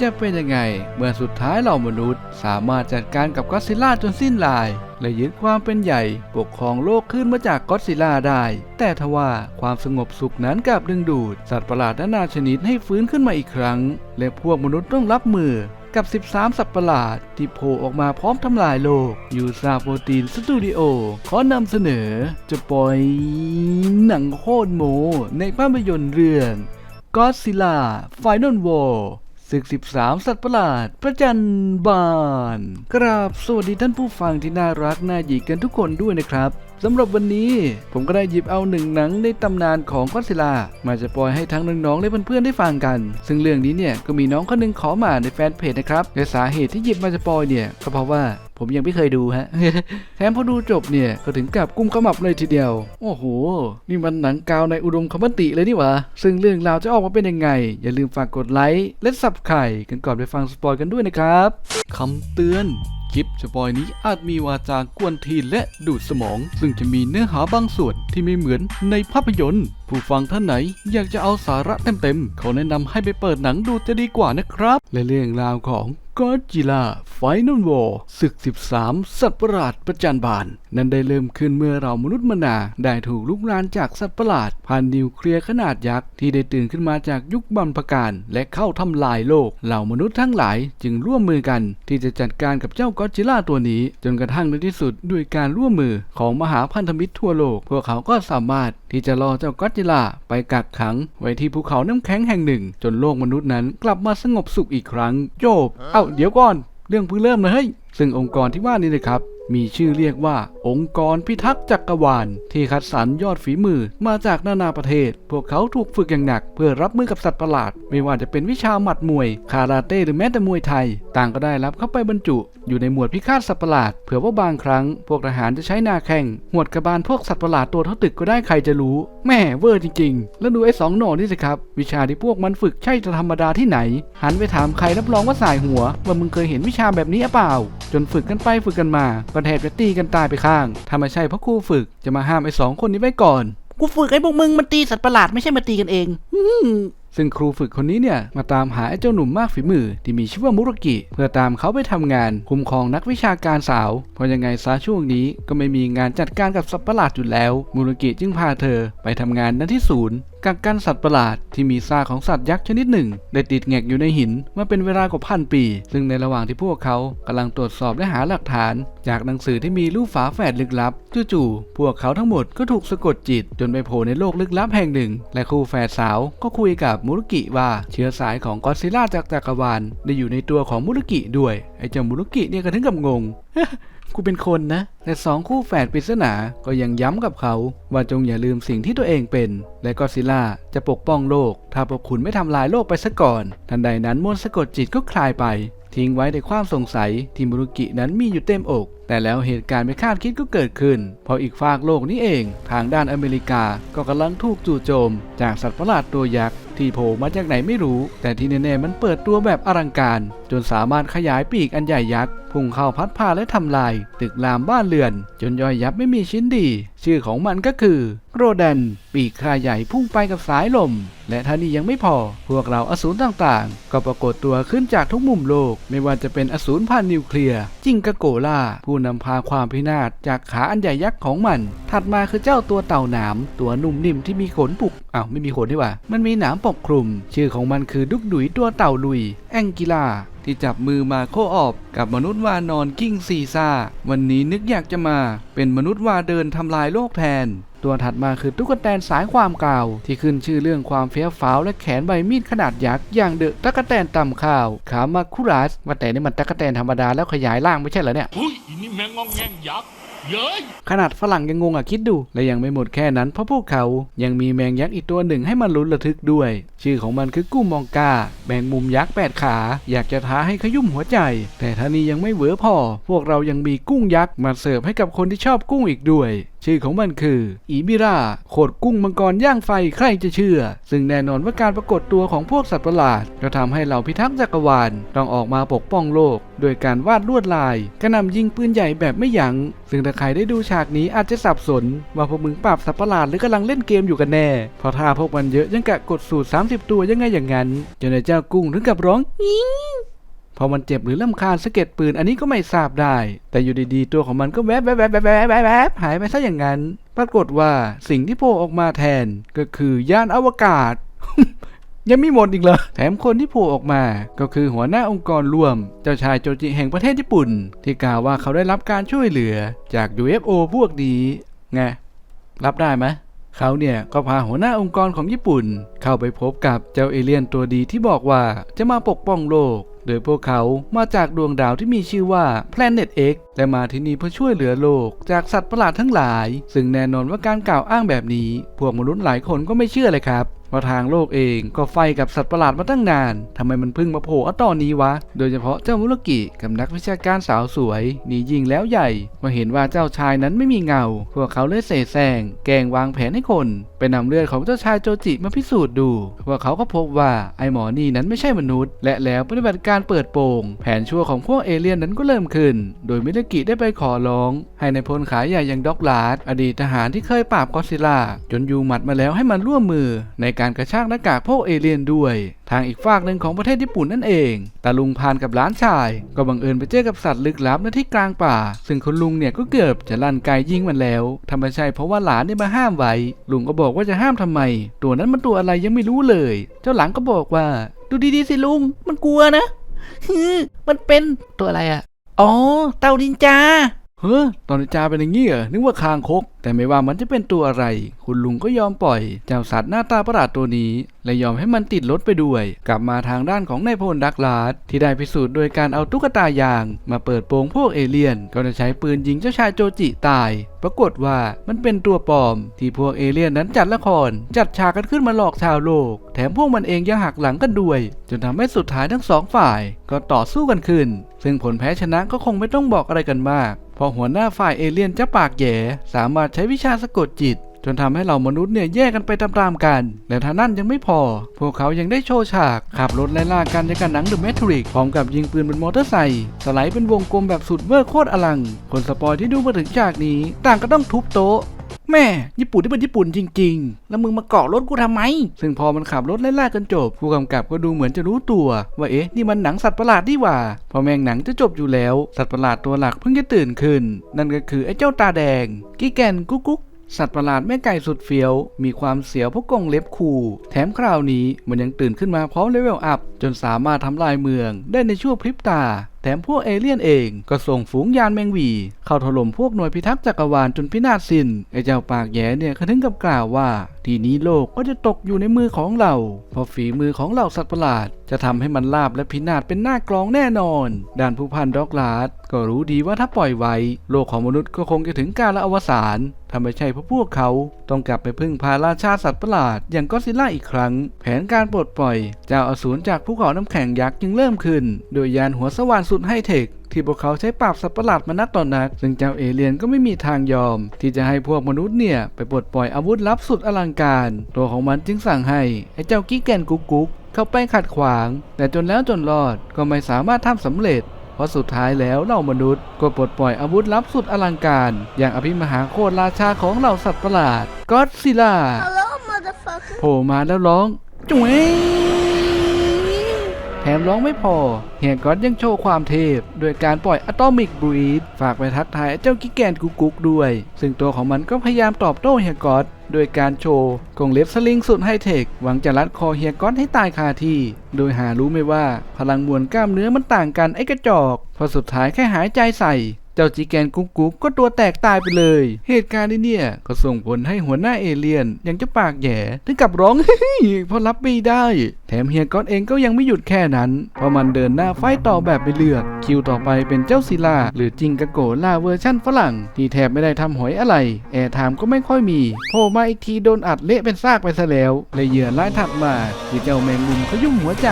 จะเป็นยังไง เมื่อสุดท้ายเหล่ามนุษย์ สามารถจัดการกับก็อดซิลล่าจนสิ้นลาย และยึดความเป็นใหญ่ ปกครองโลกขึ้นมาจากก็อดซิลล่าได้ แต่ทว่าความสงบสุขนั้นกลับดึงดูด สัตว์ประหลาดนานาชนิดให้ฟื้นขึ้นมาอีกครั้ง และพวกมนุษย์ต้องรับมือกับ 13 สัตว์ประหลาด ที่โผล่ออกมาพร้อมทำลายโลก ยูซาโปรตีนสตูดิโอ ขอนำเสนอ จะปล่อยหนังโคตรโม ในภาพยนตร์เรื่องก็ซิล่าไฟนอลวอล ศึก 13 สัตว์ประหลาด ประจันบานกราบสวัสดีท่านผู้ฟังที่น่ารักน่าหยิกกันทุกคนด้วยนะครับสำหรับวันนี้ผมก็ได้หยิบเอาหนึ่งหนังในตำนานของก็ซิล่ามาจะปล่อยให้ทั้งน้องๆและเพื่อนๆได้ฟังกัน ซึ่งเรื่องนี้เนี่ยก็มีน้องคนหนึงขอมาในแฟนเพจนะครับและสาเหตุที่หยิบมาจะปล่อยเนี่ยก็เพราะว่า ผมยังไม่เคยดูฮะ แถมพอดูจบเนี่ยก็ถึงกับกุ้มขมับเลยทีเดียว โอ้โห นี่มันหนังกาวในอุดมคติเลยนี่หวะซึ่งเรื่องราวจะออกมาเป็นยังไง อย่าลืมฝากกดไลค์และสับไข่กันก่อนไปฟังสปอยกันด้วยนะครับคำเตือนคลิปสปอยนี้อาจมีวาจากวนทีนและดูดสมอง ซึ่งจะมีเนื้อหาบางส่วนที่ไม่เหมือนในภาพยนตร์ ผู้ฟังท่านไหนอยากจะเอาสาระเต็มๆเขาแนะนำให้ไปเปิดหนังดูจะดีกว่านะครับ และเรื่องราวของ Godzilla Final War ศึก 13 สัตว์ประหลาดประจันบาน นั้นได้เริ่มขึ้นเมื่อเรามนุษย์มนาได้ถูกลุกลานจากสัตว์ประหลาดผ่านนิวเคลียร์ขนาดยักษ์ที่ได้ตื่นขึ้นมาจากยุคบัมพการและเข้าทำลายโลก เหล่ามนุษย์ทั้งหลายจึงร่วมมือกัน ที่จะจัดการกับเจ้าก็จิล่าตัวนี้ จนกระทั่งในที่สุดด้วยการร่วมมือของมหาพันธมิตรทั่วโลก พวกเขาก็สามารถที่จะล่อเจ้าก็จิล่าไปกักขัง ไว้ที่ภูเขาน้ำแข็งแห่งหนึ่ง จนโลกมนุษย์นั้นกลับมาสงบสุขอีกครั้งโจบเอ้า เดี๋ยวก่อน เรื่องเพิ่งเริ่มนะเฮ้ย ซึ่งองค์กรที่ว่านี้นะครับ มีชื่อเรียกว่าองค์กรพิทักษ์จักรวาล ที่คัดสรรยอดฝีมือมาจากนานาประเทศ พวกเขาถูกฝึกอย่างหนัก เพื่อรับมือกับสัตว์ประหลาด ไม่ว่าจะเป็นวิชาหมัดมวย คาราเต้หรือแม้แต่มวยไทย ต่างก็ได้รับเข้าไปบรรจุ อยู่ในหมวดพิฆาตสัตว์ประหลาดเผื่อว่าบางครั้ง พวกทหารจะใช้นาแข่งหวดกระบาลพวกสัตว์ประหลาดตัวเท่าตึกก็ได้ใครจะรู้แม่เวอร์จริงๆ แล้วดูไอ้สองหน่อนี่สิครับ วิชาที่พวกมันฝึกใช่จะธรรมดาที่ไหน หันไปถามใครรับรองว่าสายหัว ว่ามึงเคยเห็นวิชาแบบนี้หรือเปล่า จนฝึกกันไปฝึกกันมาก็แทบจะตีกันตายไปข้าง ถ้าไม่ใช่เพราะครูฝึกจะมาห้ามไอ้สองคนนี้ไว้ก่อน กูฝึกไอ้พวกมึงมันตีสัตว์ประหลาดไม่ใช่มาตีกันเองซึ่งครูฝึกคนนี้เนี่ยมาตามหาไอ้เจ้าหนุ่มมากฝีมือที่มีชื่อว่ามุรกิ เพื่อตามเขาไปทำงานคุ้มครองนักวิชาการสาว เพราะยังไงซะช่วงนี้ก็ไม่มีงานจัดการกับสัตว์ประหลาดอยู่แล้ว มุรกิจึงพาเธอไปทำงานณที่ศูนย์กักกันสัตว์ประหลาดที่มีซากของสัตว์ยักษ์ชนิดหนึ่ง ได้ติดแงกอยู่ในหินมาเป็นเวลากว่าพันปี ซึ่งในระหว่างที่พวกเขากำลังตรวจสอบและหาหลักฐาน จากหนังสือที่มีรูปฝาแฝดลึกลับจู่ๆพวกเขาทั้งหมดก็ถูกสะกดจิต จนไปโผล่ในโลกลึกลับแห่งหนึ่ง และคู่แฝดสาวก็คุยกับมุรุกิว่าเชื้อสายของกอซิลล่าจากจักรวาลได้อยู่ในตัวของมุรุกิด้วยไอ้เจ้ามุรุกิเนี่ยก็ถึงกับงง กูเป็นคนนะ แต่สองคู่แฝดปริศนาก็ยังย้ำกับเขา ว่าจงอย่าลืมสิ่งที่ตัวเองเป็น และก็ซิลล่าจะปกป้องโลก ถ้าพวกคุณไม่ทำลายโลกไปซะก่อน ทันใดนั้นมนต์สะกดจิตก็คลายไป ทิ้งไว้ในความสงสัยที่มุรุกินั้นมีอยู่เต็มอก แต่แล้วเหตุการณ์ไม่คาดคิดก็เกิดขึ้น เพราะอีกฝากโลกนี้เอง ทางด้านอเมริกาก็กำลังถูกจู่โจม จากสัตว์ประหลาดตัวยักษ์ ที่โผล่มาจากไหนไม่รู้ แต่ที่แน่ๆมันเปิดตัวแบบอลังการ จนสามารถขยายปีกอันใหญ่ยักษ์พุ่งเข้าพัดพาและทำลาย ตึกรามบ้านเรือน จนย่อยยับไม่มีชิ้นดี ชื่อของมันก็คือ โรแดนปีกขาใหญ่พุ่งไปกับสายลม และท่านี้ยังไม่พอ พวกเราอสูรต่างๆ ก็ปรากฏตัวขึ้นจากทุกมุมโลก ไม่ว่าจะเป็นอสูรพันนิวเคลียร์จิงกะโกล่า ผู้นำพาความพินาศจากขาอันใหญ่ยักษ์ของมัน ถัดมาคือเจ้าตัวเต่าหนาม ตัวนุ่มนิ่มที่มีขนปุกอ้าวไม่มีขนดีกว่า มันมีหนามปกคลุม ชื่อของมันคือดุกดุยตัวเต่าลุย แองกิลา ที่จับมือมาโคออบกับมนุษย์วานอนกิ้งซีซ่า วันนี้นึกอยากจะมา เป็นมนุษย์วาเดินทำลายโลกแทน ตัวถัดมาคือตุ๊กแตนสายความกล่าว ที่ขึ้นชื่อเรื่องความเฟี้ยวฟ้าวและแขนใบมีดขนาดยักษ์อย่างเดอะตั๊กแตนตำข้าว ขามาคุรัสว่าแต่นี่มันตะกแตนธรรมดาแล้วขยายร่างไม่ใช่เหรอเนี่ยเฮ้ยอีนี่แมงงองแงงยักษ์ ขนาดฝรั่งยังงงอะคิดดู และยังไม่หมดแค่นั้นเพราะพวกเขายังมีแมงยักษ์อีกตัวหนึ่งให้มันลุ้นระทึกด้วย ชื่อของมันคือกุ้งมองกาแมงมุมยักษ์แปดขา อยากจะท้าให้ขยุ่มหัวใจ แต่ท่านี้ยังไม่เหวอพอ พวกเรายังมีกุ้งยักษ์มาเสิร์ฟให้กับคนที่ชอบกุ้งอีกด้วย ชื่อของมันคืออีมิราโคดกุ้งมังกรย่างไฟใครจะเชื่อ ซึ่งแน่นอนว่าการปรากฏตัวของพวกสัตว์ประหลาด ก็ทำให้เหล่าพิทักษ์จักรวาลต้องออกมาปกป้องโลก โดยการวาดลวดลายกระหนำยิงปืนใหญ่แบบไม่ยัง้งซึ่งถ้าใครได้ดูฉากนี้อาจจะสับสน ว่าพวกมึงปราบสัตว์ประหลาดหรือกำลังเล่นเกมอยู่กันแน่เพราะถ้าพวกมันเยอะยังกะกดสูตร 30 ตัวยังไงอย่างนั้นจนนเจ้ากุ้งถึงกับร้องอิ๊ง พอมันเจ็บหรือลำคาญสะเก็ดปืนอันนี้ก็ไม่ทราบได้ แต่อยู่ดีๆ ตัวของมันก็แวบแวบแวบแวบแวบแวบหายไปซะอย่างนั้น ปรากฏว่าสิ่งที่โผล่ออกมาแทนก็คือยานอวกาศ ยังไม่หมดอีกเหรอแถมคนที่โผล่ออกมา ก็คือหัวหน้าองค์กรร่วม เจ้าชายโจจิแห่งประเทศญี่ปุ่น ที่กล่าวว่าเขาได้รับการช่วยเหลือจาก UFO พวกนี้ไงรับได้ไหมเขาเนี่ยก็พาหัวหน้าองค์กรของญี่ปุ่น เข้าไปพบกับเจ้าเอเลี่ยนตัวดีที่บอกว่าจะมาปกป้องโลก โดยพวกเขามาจากดวงดาวที่มีชื่อว่า Planet X และมาที่นี่เพื่อช่วยเหลือโลก จากสัตว์ประหลาดทั้งหลาย ซึ่งแน่นอนว่าการกล่าวอ้างแบบนี้ พวกมนุษย์หลายคนก็ไม่เชื่อเลยครับเพราะทางโลกเองก็ไฟกับสัตว์ประหลาดมาตั้งนานทำไมมันพิ่งมาโผล่ตอนนี้วะ โดยเฉพาะเจ้ามุรกิกับนักวิชาการสาวสวย นี่ยิงแล้วใหญ่เมื่อเห็นว่าเจ้าชายนั้นไม่มีเงา พวกเขาเลยเสแสร้งแกงวางแผนให้คน ไปนำเลือดของเจ้าชายโจจิมาพิสูจน์ดูพวกเขาก็พบว่าไอหมอนี่นั้นไม่ใช่มนุษย์ และแล้วปฏิบัติการเปิดโปง แผนชั่วของพวกเอเลี่ยนนั้นก็เริ่มขึ้น โดยมิลกิได้ไปขอร้อง ให้ในพลขายใหญ่อย่างด็อกลาดอดีตทหารที่เคยปราบกอซิลลาจนยูหมัดมาแล้วให้มันร่วมมือ ในการกระชากหน้ากากพวกเอเลี่ยนด้วย ทางอีกฝากหนึ่งของประเทศญี่ปุ่นนั่นเองตาลุงพานกับล้านชาย ก็บังเอิญไปเจอกับสัตว์ลึกลับณที่กลางป่า ซึ่งคุณลุงเนี่ยก็เกือบจะลั่นไกยิงมันแล้วทำไมใช่เพราะว่าหลานเนี่ยมาห้ามไว้ ลุงก็บอกว่าจะห้ามทำไม ตัวนั้นมันตัวอะไรยังไม่รู้เลย เจ้าหลังก็บอกว่า ดูดีๆสิลุง มันกลัวนะฮือมันเป็นตัวอะไรอะ อ๋อ เต่าดินจา เฮ้อตอนนี้จาเป็นอย่างงี้เหรอ นึกว่าคางคก แต่ไม่ว่ามันจะเป็นตัวอะไร คุณลุงก็ยอมปล่อย เจ้าสัตว์หน้าตาประหลาดตัวนี้ และยอมให้มันติดรถไปด้วย กลับมาทางด้านของนายพลดักลาดที่ได้พิสูจน์โดยการเอาตุ๊กตายาง มาเปิดโปงพวกเอเลี่ยน ก็จะใช้ปืนยิงเจ้าชายโจจิตาย ปรากฏว่ามันเป็นตัวปลอม ที่พวกเอเลี่ยนนั้นจัดละคร จัดฉากกันขึ้นมาหลอกชาวโลก แถมพวกมันเองยังหักหลังกันด้วย จนทำให้สุดท้ายทั้งสองฝ่าย ก็ต่อสู้กันขึ้น ซึ่งผลแพ้ชนะก็คงไม่ต้องบอกอะไรกันมาก เพราะหัวหน้าฝ่ายเอเลี่ยนจ้าปากแย่สามารถใช้วิชาสะกดจิต จนทำให้เรามนุษย์เนี่ยแยกกันไปตามๆกัน และท่านั่นยังไม่พอ พวกเขายังได้โชว์ฉาก ขับรถไล่ล่ากันในการหนังเดอะแมทริกพร้อมกับยิงปืนบนมอเตอร์ไซค์สไลด์เป็นวงกลมแบบสุดเวอร์โคตรอลัง คนสปอยที่ดูมาถึงฉากนี้ ต่างก็ต้องทุบโต๊ะ แม่ญี่ปุ่นที่เป็นญี่ปุ่นจริง ๆ แล้วมึงมาเกาะรถกูทำไม ซึ่งพอมันขับรถไล่ล่ากันจบ ผู้กำกับก็ดูเหมือนจะรู้ตัว ว่าเอ๊ะนี่มันหนังสัตว์ประหลาดนี่หว่า พอแมงหนังจะจบอยู่แล้ว สัตว์ประหลาดตัวหลักเพิ่งจะตื่นขึ้น นั่นก็คือไอ้เจ้าตาแดงกิแกนกุ๊กกุ๊กสัตว์ประหลาดแม่ไก่สุดเฟี้ยว มีความเสียวเพราะกงเล็บคูแถมคราวนี้มันยังตื่นขึ้นมาพร้อมเลเวลอัพ จนสามารถทำลายเมืองได้ในชั่วพริบตา ถมพวกเอเลี่ยนเองก็ส่งฝูงยานแมงวี เข้าถล่มพวกหน่วยพิทักษ์จักรวาลจนพินาศสิน้นไอ้เจ้าปากแย่เนี่ยก็ถึงกับกล่าวว่า ทีนี้โลกก็จะตกอยู่ในมือของเรา เพราะฝีมือของเหล่าสัตว์ประหลาด จะทำให้มันลาบและพินาศเป็นหน้ากลองแน่นอน ด้านผู้พันด็อกลาดก็รู้ดีว่าถ้าปล่อยไว้ โลกของมนุษย์ก็คงจะถึงการละอวสาน ถ้าไม่ใช่เพราะพวกเขาต้องกลับไปพึ่งพาราชาสัตว์ประหลาด อย่างก็ซิล่าอีกครั้ง แผนการปลดปล่อยเจ้าอสูรจากภูเขาน้ำแข็งยักษ์จึงเริ่มขึ้น โดยยานหัวสว่านสุดไฮเทคที่พวกเขาใช้ปราบสัตว์ประหลาดมานักต่อนัก ซึ่งเจ้าเอเลี่ยนก็ไม่มีทางยอม ที่จะให้พวกมนุษย์เนี่ย ไปปลดปล่อยอาวุธลับสุดอลังการ ตัวของมันจึงสั่งให้ไอ้เจ้ากิ๊กแกนกุ๊กกุ๊กเข้าไปขัดขวาง แต่จนแล้วจนรอดก็ไม่สามารถทำสำเร็จ เพราะสุดท้ายแล้วเหล่ามนุษย์ก็ปลดปล่อยอาวุธลับสุดอลังการ อย่างอภิมหาโคตรราชาของเหล่าสัตว์ประหลาดก็อดซิลล่า Hello, motherfucker. โผล่มาแล้วร้องจุ๋ยแถ มร้องไม่พอ เฮียก็อตยังโชว์ความเทพโดยการปล่อยอะตอมิกบรีดฝากไปทักทายเจ้ากิแกนกุกกุกด้วย ซึ่งตัวของมันก็พยายามตอบโต้เฮียก็อตโดยการโชว์กงเล็บสลิงสุดไฮเทค หวังจะรัดคอเฮียก้อนให้ตายคาที่ โดยหารู้ไม่ว่าพลังมวลกล้ามเนื้อมันต่างกันไอ้กระจอก พอสุดท้ายแค่หายใจใส่ เจ้าจีแกนกุ๊กกุ๊กก็ตัวแตกตายไปเลย เหตุการณ์นี้เนี่ย ก็ส่งผลให้หัวหน้าเอเลียนยังจะปากแย่ถึงกับร้องเพราะรับไม่ได้ แถมเฮียก๊อตเองก็ยังไม่หยุดแค่นั้น เพราะมันเดินหน้าไฟต่อแบบไม่เลือก คิวต่อไปเป็นเจ้าศิลา หรือจิงกะโกล่าเวอร์ชั่นฝรั่ง ที่แทบไม่ได้ทำหอยอะไร แอร์ไทม์ก็ไม่ค่อยมีโผล่มาอีกทีโดนอัดเละเป็นซากไปซะแล้วเลยเหยื่อรายถัดมาคือเจ้าแมงมุมเขายุ่มหัวใจ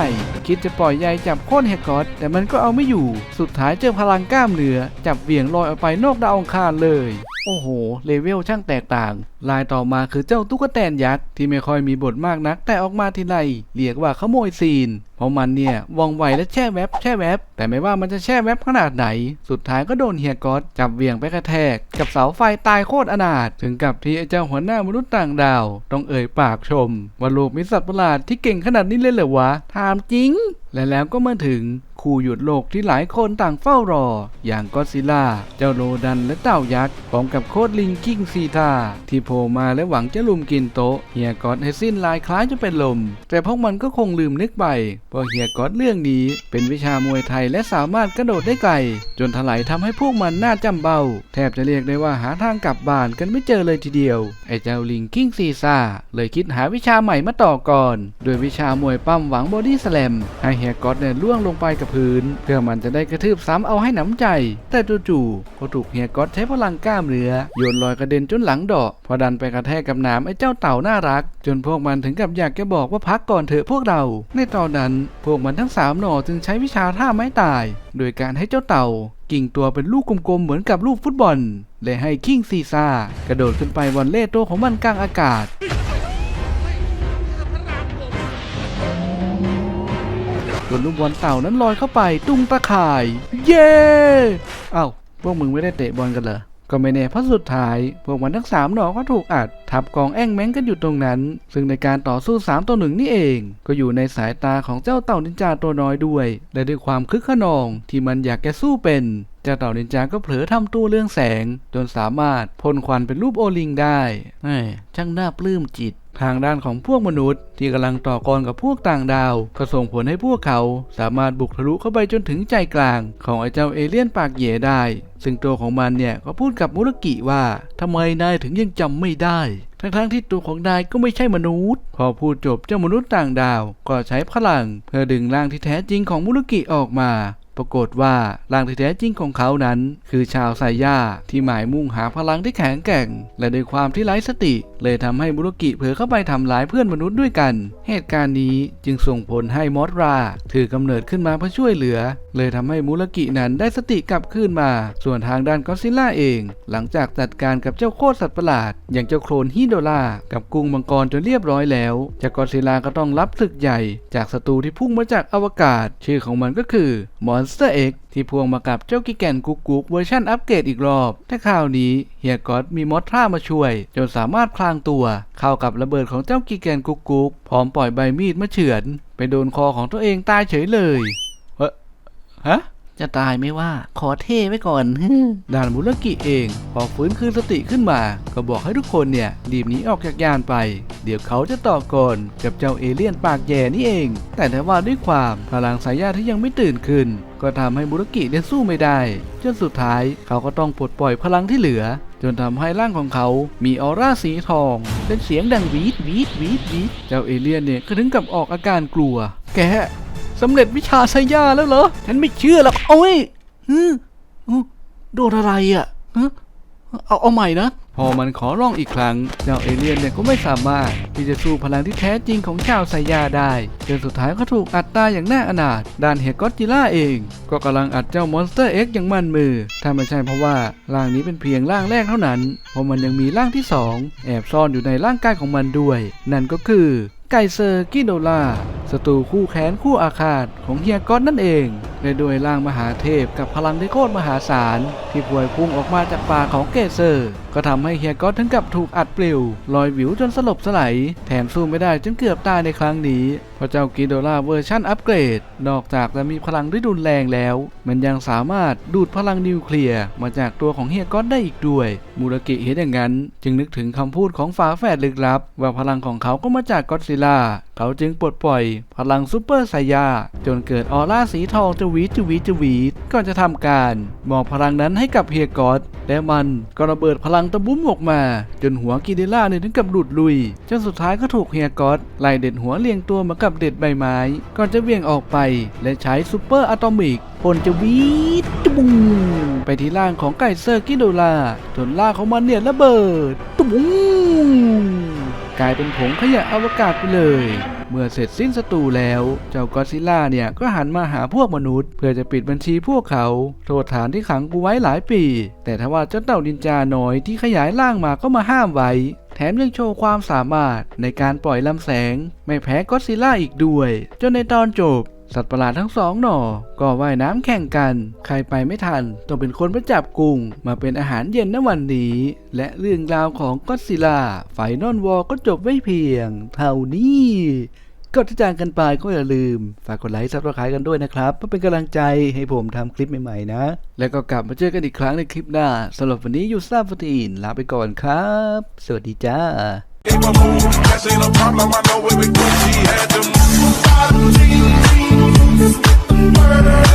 คิดจะปล่อยใยจับโค่นเฮียก๊อตแต่มันก็เอาไม่อยู่ สุดท้ายเจอพลังกล้ามเนื้อจับเหวี่ยงลอยออกไปนอกดาวองคารเลย โอ้โห เลเวลช่างแตกต่าง ลายต่อมาคือเจ้าตุ๊กแตนยักษ์ที่ไม่ค่อยมีบทมากนัก แต่ออกมาทีไรเรียกว่าขโมยซีน เพราะมันเนี่ยว่องไวและแช่แวบแช่แวบแต่ไม่ว่ามันจะแช่แวบขนาดไหน สุดท้ายก็โดนเฮียก๊อตจับเวี่ยงไปกระแทก กับเสาไฟตายโคตรอนาถถึงกับที่ไอ้เจ้าหัวหน้ามนุษย์ต่างดาว ต้องเอ่ยปากชมว่าโลกมีสัตว์ประหลาดที่เก่งขนาดนี้เลยเหรอวะถามจริงและแล้วก็มาถึง คู่หยุดโลกที่หลายคนต่างเฝ้ารอ อย่างก็ซิล่า เจ้าโรดันและเต่ายักษ์พร้อมกับโคดลิงกิ้งซีทาที่โผล่มาและหวังจะลุมกินโต๊ะเฮียกอตให้สิ้นลายคล้ายจะเป็นลม แต่พวกมันก็คงลืมนึกไปเพราะเฮียกอตเรื่องนี้เป็นวิชามวยไทยและสามารถกระโดดได้ไกล จนถลายทำให้พวกมันหน้าจำเบา แทบจะเรียกได้ว่าหาทางกลับบ้านกันไม่เจอเลยทีเดียว ไอ้เจ้าลิงกิ้งซีซาเลยคิดหาวิชาใหม่มาต่อก่อน โดยวิชามวยปั้มหวังบอดี้สแลมให้เฮียกอตเนี่ยล่วงลงไปกับพื้น เพื่อมันจะได้กระทืบซ้ำเอาให้หนำใจ แต่จู่ๆก็ถูกเฮียก๊อตใช้พลังกล้ามเนื้อโยนลอยกระเด็นจนหลังดอกพอดันไปกระแทกกับหนามไอ้เจ้าเต่าน่ารัก จนพวกมันถึงกับอยากจะบอกว่าพักก่อนเถอะพวกเรา ในตอนนั้นพวกมันทั้งสามหน่อจึงใช้วิชาท่าไม้ตาย โดยการให้เจ้าเต่า กิ่งตัวเป็นลูกกลมๆเหมือนกับลูกฟุตบอลและให้คิงซีซ่ากระโดดขึ้นไปวันเล่ตัวของมันกลางอากาศ นลูกบอลเต่านั้นลอยเข้าไป ตุ้งตะข่าย เย้เอ้าพวกมึงไม่ได้เตะบอลกันเหรอก็ไม่แน่เพราะสุดท้าย พวกมันทั้งสามหนอก็ถูกอัด ทับกองแอ่งแม้งกันอยู่ตรงนั้น ซึ่งในการต่อสู้3ต่อหนึ่งนี่เอง ก็อยู่ในสายตาของเจ้าเต่านินจาตัวน้อยด้วย และด้วยความคึกขนองที่มันอยากแกสู้เป็น เจ้าเต่านินจาก็เผลอทำตัวเรื่องแสง จนสามารถพ่นควันเป็นรูปโอลิงได้ช่างน่าปลื้มจิต ทางด้านของพวกมนุษย์ ที่กำลังต่อกรกับพวกต่างดาว ก็ส่งผลให้พวกเขาสามารถบุกทะลุเข้าไปจนถึงใจกลาง ของไอ้เจ้าเอเลี่ยนปากเหย่ได้ ซึ่งตัวของมันเนี่ยก็พูดกับมุรกิว่าทำไมนายถึงยังจำไม่ได้ ทั้งๆที่ตัวของนายก็ไม่ใช่มนุษย์ พอพูดจบเจ้ามนุษย์ต่างดาว ก็ใช้พลัง เพื่อดึงร่างที่แท้จริงของมุรกิออกมา ปรากฏว่าร่างที่แท้จริงของเขานั้น คือชาวไซย่าที่หมายมุ่งหาพลังที่แข็งแกร่ง และด้วยความที่ไร้สติ เลยทำให้บุรุกิเผลอเข้าไปทำร้ายเพื่อนมนุษย์ด้วยกัน เหตุการณ์นี้จึงส่งผลให้มอสราถือกำเนิดขึ้นมาเพื่อช่วยเหลือ เลยทำให้มุรกินั้นได้สติกลับคืนมา ส่วนทางด้านก็ซิลล่าเอง หลังจากจัดการกับเจ้าโคตรสัตว์ประหลาด อย่างเจ้าโคลนฮิโดรากับกุ้งมังกรจนเรียบร้อยแล้วจากก็อซิลล่าก็ต้องรับศึกใหญ่ จากศัตรูที่พุ่งมาจากอวกาศ ชื่อของมันก็คือมอสเตอร์เอ็กที่พ่วงมากับเจ้ากิแกนกุ๊กกุ๊กเวอร์ชันอัปเกรดอีกรอบ แต่คราวนี้เฮียก็อตมีมอสท่ามาช่วย จนสามารถพลางตัว เข้ากับระเบิดของเจ้ากิแกนกุ๊กกุ๊กพร้อมปล่อยใบมีดมาเฉือน ไปโดนคอของตัวเองตายเฉยเลย จะตายไม่ว่า ขอเท่ไว้ก่อนด่านมุรกิเองพอฟื้นคืนสติขึ้นมา ก็บอกให้ทุกคนเนี่ยรีบหนีออกจากยานไป เดี๋ยวเขาจะต่อก่อนกับเจ้าเอเลี่ยนปากแย่นี่เอง แต่ถ้าว่าด้วยความพลังสายญาติที่ยังไม่ตื่นขึ้น ก็ทำให้มุรกิเนี่ยสู้ไม่ได้จนสุดท้ายเขาก็ต้องปลดปล่อยพลังที่เหลือ จนทำให้ร่างของเขา มีออร่าสีทอง เป็นเสียงดังวีดวีดวีดวีดเจ้าเอเลี่ยนเนี่ยก็ถึงกับออกอาการกลัว แก สำเร็จวิชาไซย่าแล้วเหรอ ฉันไม่เชื่อหรอกโอ้ยฮึโดนอะไรอะเอาเอาใหม่นะ พอมันขอร้องอีกครั้ง เจ้าเอเลี่ยนเนี่ยก็ไม่สามารถที่จะสู้พลังที่แท้จริงของชาวไซยาได้จนสุดท้ายก็ถูกอัดตายอย่างน่าอนาถด้านเฮกอตจิล่าเอง ก็กำลังอัดเจ้ามอนสเตอร์เอ็กอย่างมันมือ ถ้าไม่ใช่เพราะว่าร่างนี้เป็นเพียงร่างแรกเท่านั้น เพราะมันยังมีร่างที่สองแอบซ่อนอยู่ในร่างกายของมันด้วย นั่นก็คือ ไก่เซอร์กิโดลาศัตรูคู่แค้นคู่อาฆาตของเฮียก๊อตนั่นเองและด้วยร่างมหาเทพกับพลังที่โคตรมหาศาล ที่พวยพุ่งออกมาจากปากของเกเซอร์ ก็ทำให้เฮียก๊อตถึงกับถูกอัดปลิวลอยวิวจนสลบสลายแถมสู้ไม่ได้จนเกือบตายในครั้งนี้พระเจ้ากิโดล่าเวอร์ชั่นอัปเกรด นอกจากจะมีพลังที่รุนแรงแล้ว มันยังสามารถดูดพลังนิวเคลียร์มาจากตัวของเฮียก๊อตได้อีกด้วย มูรากิเห็นอย่างนั้น จึงนึกถึงคำพูดของฝาแฝดลึกลับ ว่าพลังของเขาก็มาจากก็อดซิล่าเขาจึงปลดปล่อย พลังซูเปอร์ไซยาจนเกิดออร่าสีทองจะวีดจะวีดจะวีดก่อนจะทำการมอบพลังนั้นให้กับเฮียกอตและมันก็ระเบิดพลังตะบุ้มออกมา จนหัวกิเดล่าเนี่ยถึงกับหลุดลุยจนสุดท้ายก็ถูกเฮียกอตไล่เด็ดหัวเรียงตัวเหมากับเด็ดใบไม้ ก่อนจะเบี่ยงออกไป และใช้ซูเปอร์อะตอมิกพลจะวีดตุบุงไปที่ร่างของไก่เซอร์กิโดล่าจนร่างของมันเนี่ยระเบิดตุบุง กลายเป็นผงขยะอวกาศไปเลย เมื่อเสร็จสิ้นศัตรูแล้ว เจ้าก็ซิล่าเนี่ยก็หันมาหาพวกมนุษย์ เพื่อจะปิดบัญชีพวกเขา โทษฐานที่ขังกูไว้หลายปี แต่ทว่าเจ้าเต่าดินจาน้อยที่ขยายร่างมาก็มาห้ามไว้ แถมยังโชว์ความสามารถในการปล่อยลำแสง ไม่แพ้ก็ซิล่าอีกด้วย จนในตอนจบ สัตว์ประหลาดทั้งสองหน่อ ก็ว่ายน้ำแข่งกัน ใครไปไม่ทันต้องเป็นคนไปจับกุ้งมาเป็นอาหารเย็นในวันนี้ และเรื่องราวของก็อดซิล่าไฟนอลวอก็จบไว้เพียง เท่านี้ก่อนที่จากกันไปก็อย่าลืม ฝากกดไลค์ซับสไครต์กันด้วยนะครับเพื่อเป็นกำลังใจให้ผมทำคลิปใหม่ๆนะ แล้วก็กลับมาเจอกันอีกครั้งในคลิปหน้าสำหรับวันนี้ยูซ่าฟตีนลาไปก่อนครับ สวัสดีจ้า gave move. Ain't a problem, I know it with Gucci had them. Murder.